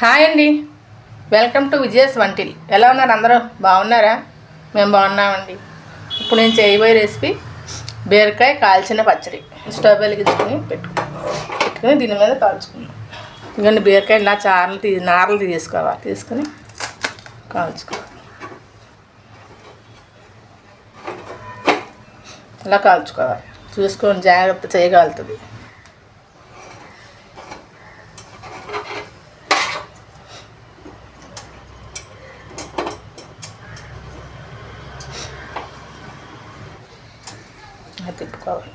Hi అండి. Welcome to Vijaya's వంటిల్. ఎలా ఉన్నారు అందరూ? బాగున్నారా? మేము బాగున్నామండి. ఇప్పుడు నేను చేయబోయే రెసిపీ బీరకాయ కాల్చిన పచ్చడి. స్టవ్ వెలిగించుకొని పెట్టు పెట్టుకుని దీని మీద కాల్చుకున్నాం. ఇవన్నీ బీరకాయ ఇలా చారలు తీ నారలు తీసుకోవాలి తీసుకుని కాల్చుకోవాలి. ఇలా కాల్చుకోవాలి. చూసుకొని జాగ్రత్త చేయగలుగుతుంది. తిప్పుకోవాలి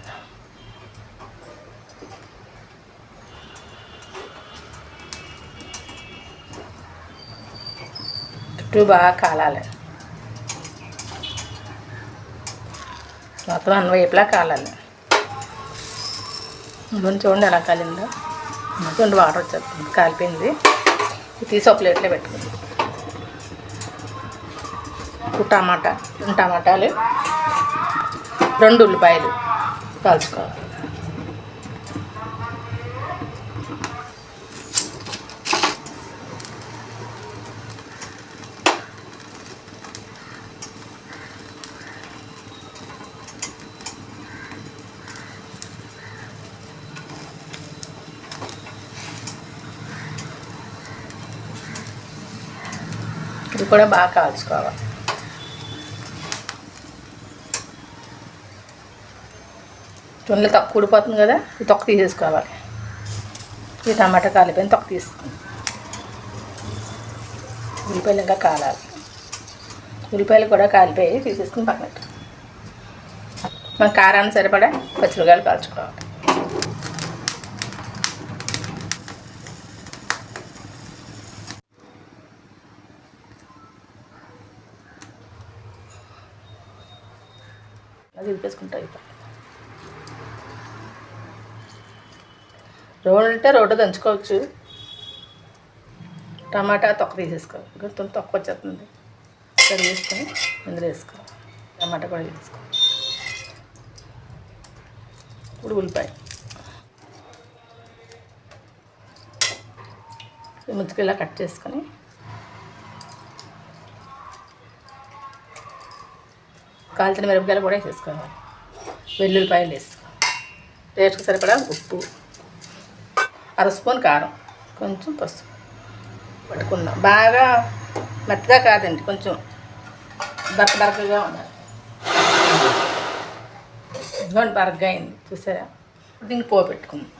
చుట్టూ బాగా కాలాలి. మొత్తం అన్ని వైపులా కాలాలి. ముందు చూడండి ఎలా కాలిందో. చూడండి వాటర్ వచ్చేస్తుంది. కాలిపోయింది. తీసి ఒక ప్లేట్లో పెట్టుకుంది. టమాటా. టమాటాలు. రెండు ఉల్లిపాయలు కాల్చుకోవాలి ఇది కూడా బాగా కాల్చుకోవాలి. చున్నలు తక్కువ కూడిపోతుంది కదా ఈ తొక్క తీసేసుకోవాలి. ఈ టమాటా కాలిపోయిన తొక్క తీసుకుని ఉల్లిపాయలు ఇంకా కాలాలి. ఉల్లిపాయలు కూడా కాలిపోయి తీసేసుకుని పక్కన మన కారాన్ని సరిపడా పచ్చిమిరకాయలు కాల్చుకోవాలి. అది ఉడిపేసుకుంటా అయిపోయి రోడ్ అంటే రోడ్డు దంచుకోవచ్చు. టమాటా తొక్క తీసేసుకోవాలి గుర్తు తొక్క వచ్చేస్తుంది. ఇక్కడ వేసుకొని ఇందులో వేసుకోవాలి టమాటా కూడా వేసుకోవాలి ఇప్పుడు ఉల్లిపాయ. ఈ ముచ్చుకు ఇలా కట్ చేసుకొని కాల్చిన మిరపకాయలు కూడా వేసేసుకోవాలి. వెల్లుల్లిపాయలు వేసుకోవాలి టేస్ట్కి సరిపడా ఉప్పు. అర స్పూన్ కారం. కొంచెం పసుపు పట్టుకున్నాం. బాగా మెత్తగా కాదండి కొంచెం బరక బరకగా ఉండాలి. ఇదిగోండి అయింది. చూసారా? దీనికి పో పెట్టుకుందాం.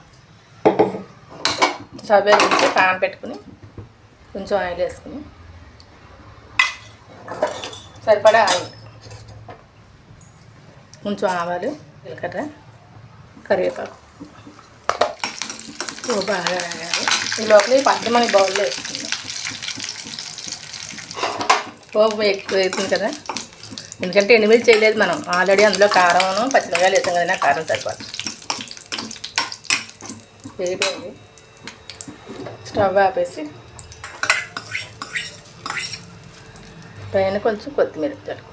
స్టవ్ వేసి పాన్ పెట్టుకుని కొంచెం ఆయిల్ వేసుకుని సరిపడా ఆయిల్. కొంచెం ఆవాలు జీలకర్ర కరివేపాకు. ఓ బాగా వేయాలి ఈ లోపల ఈ మనకి బౌల్లో వేసుకుందాం. పోపు ఎక్కువ అవుతుంది కదా. ఎందుకంటే ఎనిమిది చేయలేదు మనం. ఆల్రెడీ అందులో కారం పచ్చిమిరకాయలు వేసాం కదా కారం సరిపోదు. వేగిపోయింది. స్టవ్ ఆపేసి పైన కొంచెం కొత్తిమీర చల్లుకో.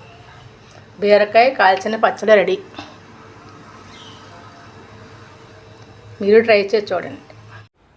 బీరకాయ కాల్చిన పచ్చడి రెడీ. మీరు ట్రై చేసి చూడండి.